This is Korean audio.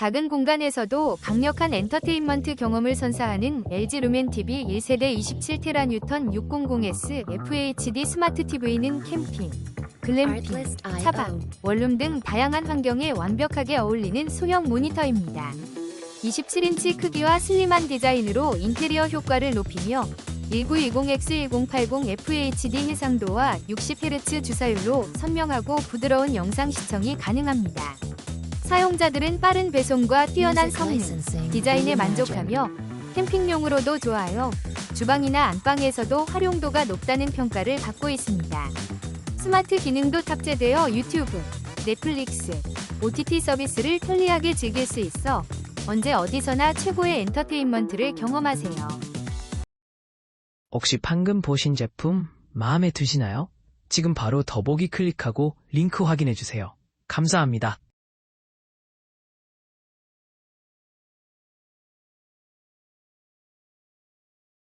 작은 공간에서도 강력한 엔터테인먼트 경험을 선사하는 LG 루멘 TV 1세대 27테라 뉴턴 600S FHD 스마트 TV는 캠핑, 글램핑, 차박, 원룸 등 다양한 환경에 완벽하게 어울리는 소형 모니터입니다. 27인치 크기와 슬림한 디자인으로 인테리어 효과를 높이며 1920X1080 FHD 해상도와 60Hz 주사율로 선명하고 부드러운 영상 시청이 가능합니다. 사용자들은 빠른 배송과 뛰어난 성능, 디자인에 만족하며 캠핑용으로도 좋아요. 주방이나 안방에서도 활용도가 높다는 평가를 받고 있습니다. 스마트 기능도 탑재되어 유튜브, 넷플릭스, OTT 서비스를 편리하게 즐길 수 있어 언제 어디서나 최고의 엔터테인먼트를 경험하세요. 혹시 방금 보신 제품 마음에 드시나요? 지금 바로 더보기 클릭하고 링크 확인해 주세요. 감사합니다.